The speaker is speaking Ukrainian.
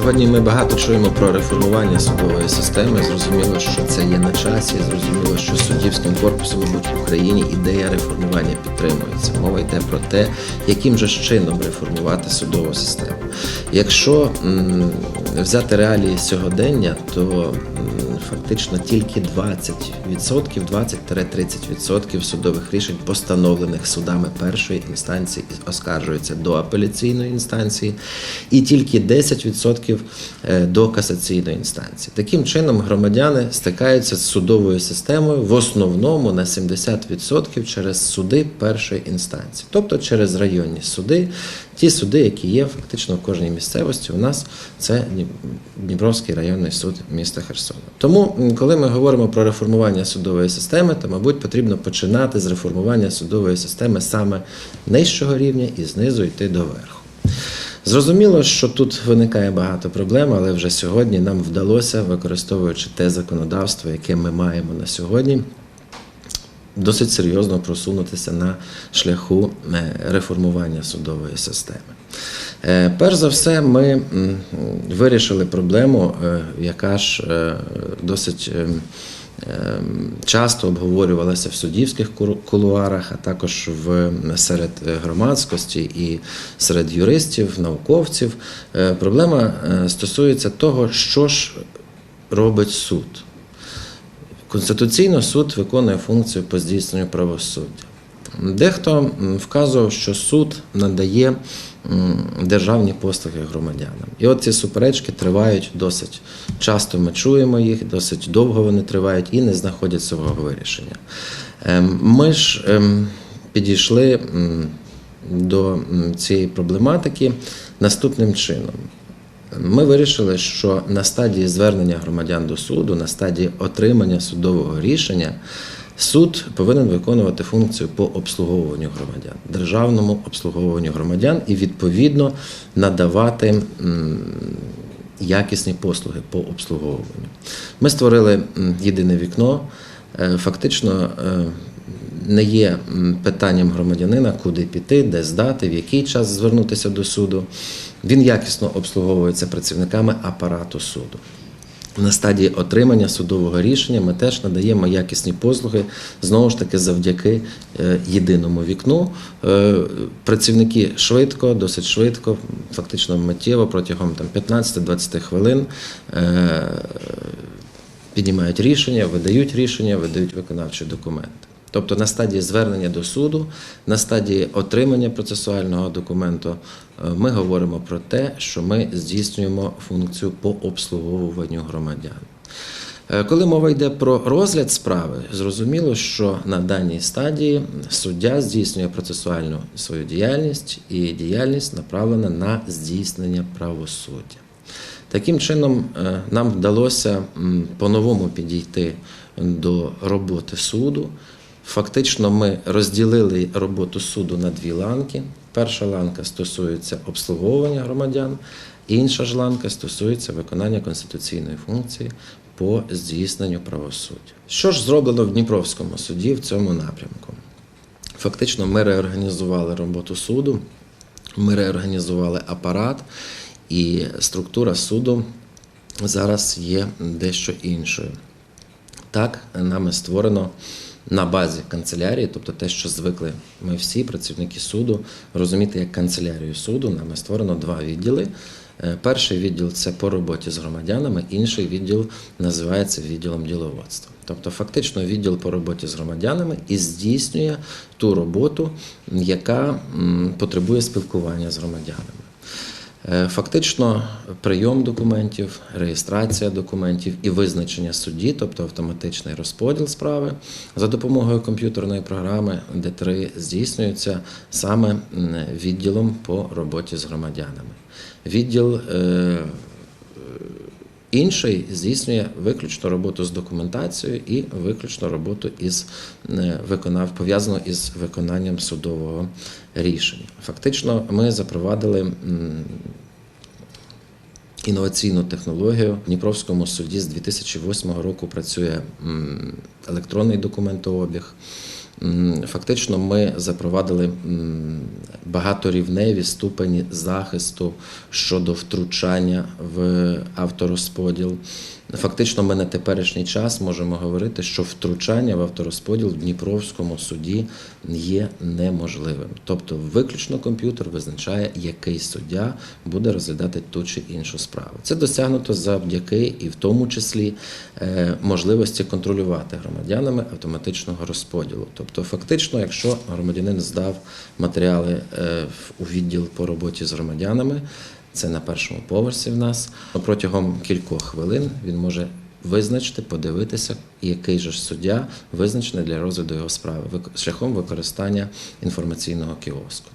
Сьогодні ми багато чуємо про реформування судової системи. Зрозуміло, що це є на часі. Зрозуміло, що суддівським корпусом, в Україні ідея реформування підтримується. Мова йде про те, яким же чином реформувати судову систему. Якщо м, взяти реалії сьогодення, то м, фактично тільки 20%, 20-30% судових рішень, постановлених судами першої інстанції, оскаржуються до апеляційної інстанції, і тільки 10% е, до касаційної інстанції. Таким чином, громадяни стикаються з судовою системою в основному на 70% через суди першої інстанції, тобто через районні суди, ті суди, які є фактично в кожній місцевості. У нас це Дніпровський районний суд міста Херсона. Тому, коли ми говоримо про реформування судової системи, то, мабуть, потрібно починати з реформування судової системи саме нижчого рівня і знизу йти до верху. Зрозуміло, що тут виникає багато проблем, але вже сьогодні нам вдалося, використовуючи те законодавство, яке ми маємо на сьогодні, досить серйозно просунутися на шляху е, реформування судової системи. Е, Перш за все, ми вирішили проблему, е, яка ж досить е, е, часто обговорювалася в суддівських кулуарах, а також в серед е, громадськості і серед юристів, науковців. Е, Проблема е, стосується того, що ж робить суд. Конституційно суд виконує функцію по здійсненню правосуддя. Дехто вказував, що суд надає державні послуги громадянам. І от ці суперечки тривають досить часто. Ми чуємо їх, досить довго вони тривають і не знаходять свого вирішення. Ем, Ми ж ем, підійшли до цієї проблематики наступним чином. Ми вирішили, що на стадії звернення громадян до суду, на стадії отримання судового рішення, суд повинен виконувати функцію по обслуговуванню громадян, державному обслуговуванню громадян і відповідно надавати якісні послуги по обслуговуванню. Ми створили єдине вікно. Е, Фактично е, не є питанням громадянина, куди піти, де здати, в який час звернутися до суду. Він якісно обслуговується працівниками апарату суду. На стадії отримання судового рішення ми теж надаємо якісні послуги знову ж таки завдяки е, єдиному вікну. Е, Працівники швидко, досить швидко, фактично миттєво протягом 15-20 хвилин е, піднімають рішення, видають рішення, видають виконавчі документи. Тобто на стадії звернення до суду, на стадії отримання процесуального документу, е, ми говоримо про те, що ми здійснюємо функцію по обслуговуванню громадян. Е, Коли мова йде про розгляд справи, зрозуміло, що на даній стадії суддя здійснює процесуальну свою діяльність, і діяльність направлена на здійснення правосуддя. Таким чином, е, нам вдалося по-новому підійти до роботи суду. Фактично, ми розділили роботу суду на дві ланки. Перша ланка стосується обслуговування громадян, інша ж ланка стосується виконання конституційної функції по здійсненню правосуддя. Що ж зроблено в Дніпровському суді в цьому напрямку? Фактично, ми реорганізували роботу суду, ми реорганізували апарат, і структура суду зараз є дещо іншою. Так, нами створено на базі канцелярії, тобто те, що звикли ми всі працівники суду розуміти як канцелярію суду, нами створено два відділи. Е, Перший відділ це по роботі з громадянами, інший відділ називається відділом діловодства. Тобто, фактично, відділ по роботі з громадянами і здійснює ту роботу, яка потребує спілкування з громадянами. Е, Фактично, прийом документів, реєстрація документів і визначення судді, тобто автоматичний розподіл справи за допомогою комп'ютерної програми Д3 здійснюється саме відділом по роботі з громадянами. Відділ е, Інший здійснює виключно роботу з документацією і виключно роботу із виконав пов'язану із виконанням судового рішення. Фактично, ми запровадили інноваційну технологію. В Дніпровському суді з 2008 року працює електронний документообіг. фактично ми запровадили багаторівневі ступені захисту щодо втручання в авторозподіл. Фактично, ми на теперішній час можемо говорити, що втручання в авторозподіл в Дніпровському суді є неможливим. Тобто, виключно комп'ютер визначає, який суддя буде розглядати ту чи іншу справу. Це досягнуто завдяки і в тому числі е, можливості контролювати громадянами автоматичного розподілу. Тобто, фактично, якщо громадянин здав матеріали е, у відділ по роботі з громадянами, це на першому поверсі в нас. Протягом кількох хвилин він може визначити, подивитися, який же ж суддя визначений для розгляду його справи шляхом використання інформаційного кіоску.